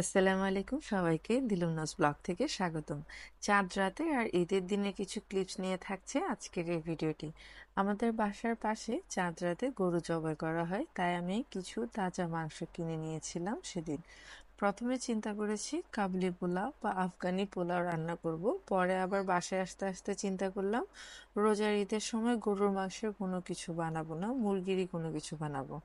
আসসালামু আলাইকুম। সবাইকে দিলুমনাস ব্লগ থেকে স্বাগতম। চাঁদ রাতে আর ঈদের দিনে কিছু ক্লিপস নিয়ে থাকছে আজকের এই ভিডিওটি। আমাদের বাসার পাশে চাঁদ রাতে গরু জবাই করা হয়, তাই আমি কিছু তাজা মাংস কিনে নিয়েছিলাম সেদিন। প্রথমে চিন্তা করেছি কাবলি পোলাও বা আফগানি পোলাও রান্না করব। পরে আবার বাসায় আসতে আসতে চিন্তা করলাম, রোজার ঈদের সময় গরুর মাংসের কোনো কিছু বানাবো না, মুরগিরই কোনো কিছু বানাবো।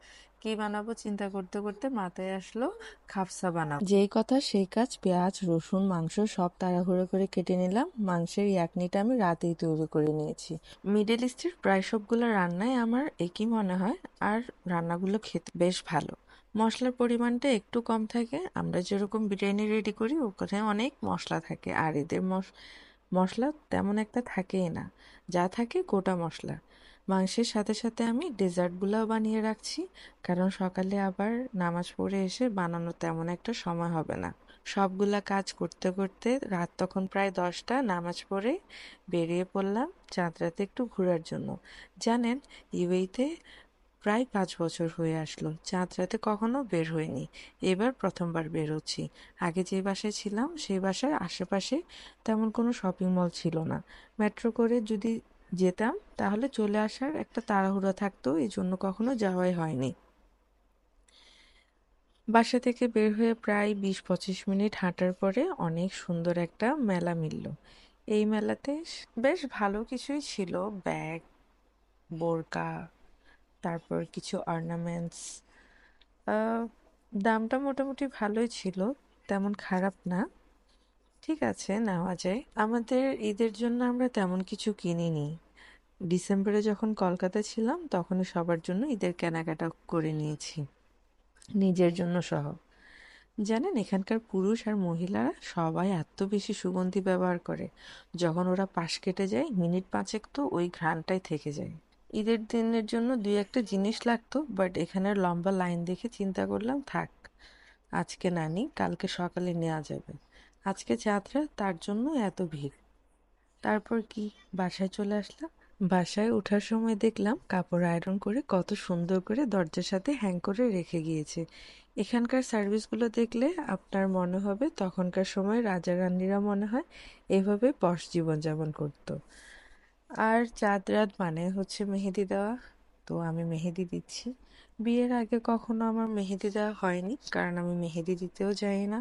কি বানাবো চিন্তা করতে করতে মাথায় আসলো খাপসা বানাবো। যেই কথা সেই কাজ পেঁয়াজ, রসুন, মাংস সব তাড়াহুড়ো করে কেটে নিলাম। মাংসের ইয়াকনিটা আমি রাতেই তৈরি করে নিয়েছি। মিডল ইস্টের প্রায় সবগুলো রান্নায় আমার একই মনে হয়, আর রান্নাগুলো খেতে বেশ ভালো। মশলার পরিমাণটা একটু কম থাকে। আমরা যেরকম বিরিয়ানি রেডি করি ওখানে অনেক মশলা থাকে। আর এদের মশলা তেমন একটা থাকেই না। যা থাকে গোটা মশলা। মাংসের সাথে সাথে আমি ডেজার্টগুলোও বানিয়ে রাখছি। কারণ সকালে আবার নামাজ পড়ে এসে বানানো তেমন একটা সময় হবে না। সবগুলা কাজ করতে করতে রাত তখন প্রায় দশটা, নামাজ পড়ে বেরিয়ে পড়লাম চাঁদরাতে একটু ঘোরার জন্য। জানেন, ইউএইতে প্রায় পাঁচ বছর হয়ে আসলো। চাঁদ রাতে কখনো বের হয়নি এবার প্রথমবার বের হচ্ছি আগে যে বাসায় ছিলাম, সেই বাসার আশেপাশে তেমন কোনো শপিং মল ছিল না। মেট্রো করে যদি যেতাম, তাহলে চলে আসার একটা তাড়াহুড়া থাকতো, এই জন্য কখনো যাওয়াই হয়নি। বাসা থেকে বের হয়ে প্রায় বিশ পঁচিশ মিনিট হাঁটার পরে অনেক সুন্দর একটা মেলা মিলল। এই মেলাতে বেশ ভালো কিছুই ছিল। ব্যাগ, বোরকা তারপর কিছু অর্নামেন্টস দামটা মোটামুটি ভালোই ছিল, তেমন খারাপ না। ঠিক আছে, নেওয়া যায়। আমাদের ঈদের জন্য আমরা তেমন কিছু কিনিনি। ডিসেম্বরে যখন কলকাতা ছিলাম তখনই সবার জন্য ঈদের কেনাকাটা করে নিয়েছি। নিজের জন্য সহ। জানেন, এখানকার পুরুষ আর মহিলারা সবাই এত বেশি সুগন্ধি ব্যবহার করে। যখন ওরা পাশ কেটে যায়, মিনিট পাঁচেক তো ওই ঘ্রাণটাই থেকে যায়। ঈদের দিনের জন্য দুই একটা জিনিস লাগতো বাট এখানের লম্বা লাইন দেখে চিন্তা করলাম, থাক, আজকে না নিই কালকে সকালে নেওয়া যাবে। আজকে যাত্রা, তার জন্য এত ভিড়। তারপর কি, বাসায় চলে আসলাম। বাসায় ওঠার সময় দেখলাম কাপড় আয়রন করে কত সুন্দর করে দরজার সাথে হ্যাং করে রেখে গিয়েছে। এখানকার সার্ভিসগুলো দেখলে আপনার মনে হবে তখনকার সময় রাজা রানীরা মনে হয় এভাবে পশ জীবনযাপন করতো। আর চাঁদ রাত মানে হচ্ছে মেহেদি দেওয়া। তো আমি মেহেদি দিচ্ছি। বিয়ের আগে কখনো আমার মেহেদি দেওয়া হয়নি, কারণ আমি মেহেদি দিতেও যাই না।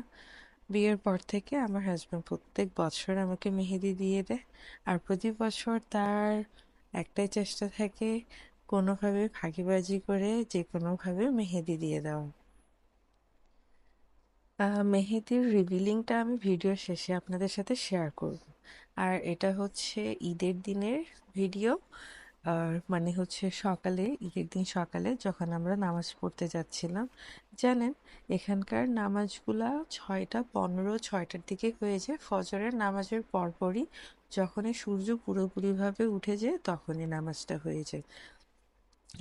বিয়ের পর থেকে আমার হাজব্যান্ড প্রত্যেক বছর আমাকে মেহেদি দিয়ে দেয়, আর প্রতি বছর তার একটাই চেষ্টা থাকে কোনোভাবে ফাঁকিবাজি করে যে কোনোভাবে মেহেদি দিয়ে দেওয়া। মেহেদির রিভিলিংটা আমি ভিডিও শেষে আপনাদের সাথে শেয়ার করব। আর এটা হচ্ছে ঈদের দিনের ভিডিও। আর মানে হচ্ছে সকালে, ঈদের দিন সকালে যখন আমরা নামাজ পড়তে যাচ্ছিলাম, জানেন এখানকার নামাজগুলা ছয়টা পনেরো, ছয়টার দিকে হয়ে যায়। ফজরের নামাজের পরপরই যখনই সূর্য পুরোপুরিভাবে উঠে যায়, তখনই নামাজটা হয়ে যায়।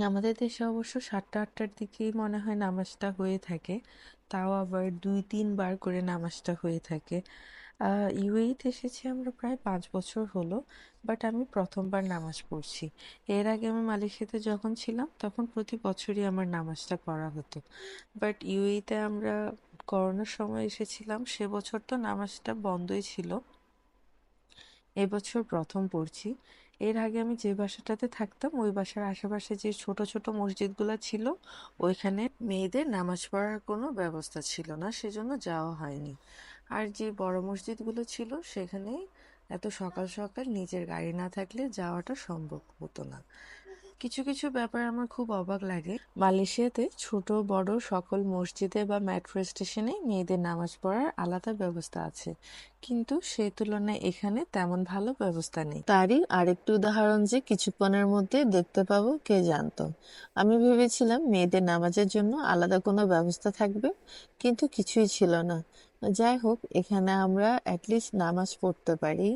আমাদের দেশে অবশ্য সাতটা, আটটার দিকেই মনে হয় নামাজটা হয়ে থাকে। তাও আবার দুই, তিনবার করে নামাজটা হয়ে থাকে। ইউএইতে এসেছি আমরা প্রায় পাঁচ বছর হলো বাট আমি প্রথমবার নামাজ পড়ছি। এর আগে আমি মালয়েশিয়াতে যখন ছিলাম, তখন প্রতি বছরই আমার নামাজটা করা হতো। বাট ইউএইতে আমরা করোনার সময় এসেছিলাম, সে বছর তো নামাজটা বন্ধই ছিল। এবছর প্রথম পড়ছি। এর আগে আমি যে বাসাটাতে থাকতাম, ওই বাসার আশেপাশে যে ছোট ছোট মসজিদগুলো ছিল, ওইখানে মেয়েদের নামাজ পড়ার কোনো ব্যবস্থা ছিল না, সেজন্য যাওয়া হয়নি। আর যে বড় মসজিদগুলো ছিল সেখানে এত সকাল সকাল নিজের গাড়ি না থাকলে যাওয়াটা সম্ভব হতো না। কিছু কিছু ব্যাপার আমার খুব অবাক লাগে। মালয়েশিয়াতে ছোট, বড় সকল মসজিদে বা মেট্রো স্টেশনে মেয়েদের নামাজ পড়ার আলাদা ব্যবস্থা আছে। কিন্তু সেই তুলনায় এখানে তেমন ভালো ব্যবস্থা নেই। তারই আরেকটি উদাহরণ যে কিছুক্ষণের মধ্যে দেখতে পাবো, কে জানতো? আমি ভেবেছিলাম মেয়েদের নামাজের জন্য আলাদা কোনো ব্যবস্থা থাকবে, কিন্তু কিছুই ছিল না। যাই হোক, এখানে আমরা অ্যাটলিস্ট নামাজ পড়তে পারি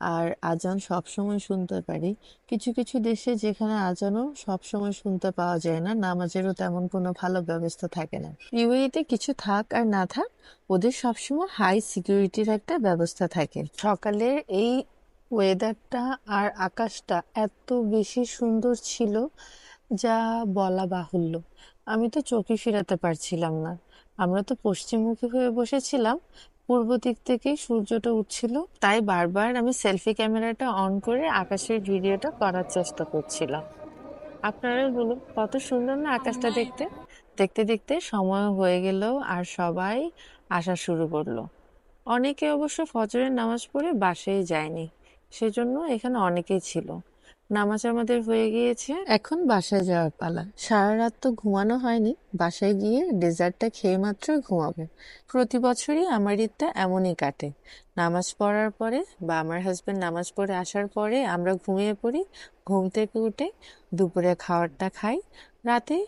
আর আজান সবসময় শুনতে পারি। কিছু কিছু দেশে যেখানে আজানও সবসময় শুনতে পাওয়া যায় না, নামাজেরও তেমন কোনো ভালো ব্যবস্থা থাকে না। ইউএইতে কিছু থাক আর না থাক, ওদের সবসময় হাই সিকিউরিটির একটা ব্যবস্থা থাকে। সকালের এই ওয়েদারটা আর আকাশটা এত বেশি সুন্দর ছিল যা বলা বাহুল্য। আমি তো চোখে ফিরাতে পারছিলাম না। আমরা তো পশ্চিমমুখী হয়ে বসেছিলাম। পূর্ব দিক থেকেই সূর্যটা উঠছিল, তাই বারবার আমি সেলফি ক্যামেরাটা অন করে আকাশের ভিডিওটা করার চেষ্টা করছিলাম। আপনারা বলুন, কত সুন্দর না আকাশটা দেখতে? দেখতে দেখতে সময় হয়ে গেল আর সবাই আসা শুরু করল। অনেকে অবশ্য ফজরের নামাজ পড়ে বাসায় যায়নি, সেজন্য এখানে অনেকেই ছিল। নামাজ আমাদের হয়ে গিয়েছে। এখন বাসায় যাওয়ার পালা। সারা রাত তো ঘুমানো হয়নি, বাসায় গিয়ে ডেজার্টটা খেয়ে মাত্র ঘুমাবো। প্রতি বছরই আমার ঈদটা এমনই কাটে। নামাজ পড়ার পরে বা আমার হাজবেন্ড নামাজ পড়ে আসার পরে আমরা ঘুমিয়ে পড়ি, ঘুম থেকে উঠে দুপুরে খাবারটা খাই। রাতে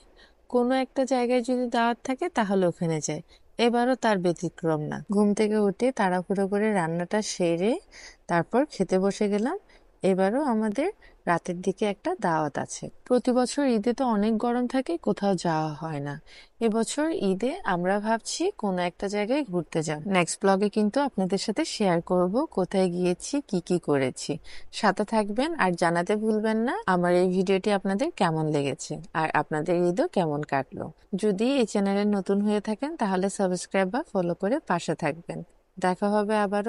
কোনো একটা জায়গায় যদি দাওয়াত থাকে তাহলে ওখানে যাই। এবারও তার ব্যতিক্রম না। ঘুম থেকে উঠে তাড়াহুড়ো করে রান্নাটা সেরে তারপর খেতে বসে গেলাম। এবারও আমাদের রাতের দিকে একটা দাওয়াত আছে। প্রতি বছর ঈদে তো অনেক গরম থাকে, কোথাও যাওয়া হয় না। এবছর ঈদে আমরা ভাবছি কোনো একটা জায়গায় ঘুরতে যাব। নেক্সট ব্লগে কিন্তু আপনাদের সাথে শেয়ার করব কোথায় গিয়েছি, কি কি করেছি। সাথে থাকবেন আর জানাতে ভুলবেন না আমার এই ভিডিওটি আপনাদের কেমন লেগেছে আর আপনাদের ঈদও কেমন কাটলো। যদি এই চ্যানেলে নতুন হয়ে থাকেন তাহলে সাবস্ক্রাইব বা ফলো করে পাশে থাকবেন। দেখা হবে আবারও।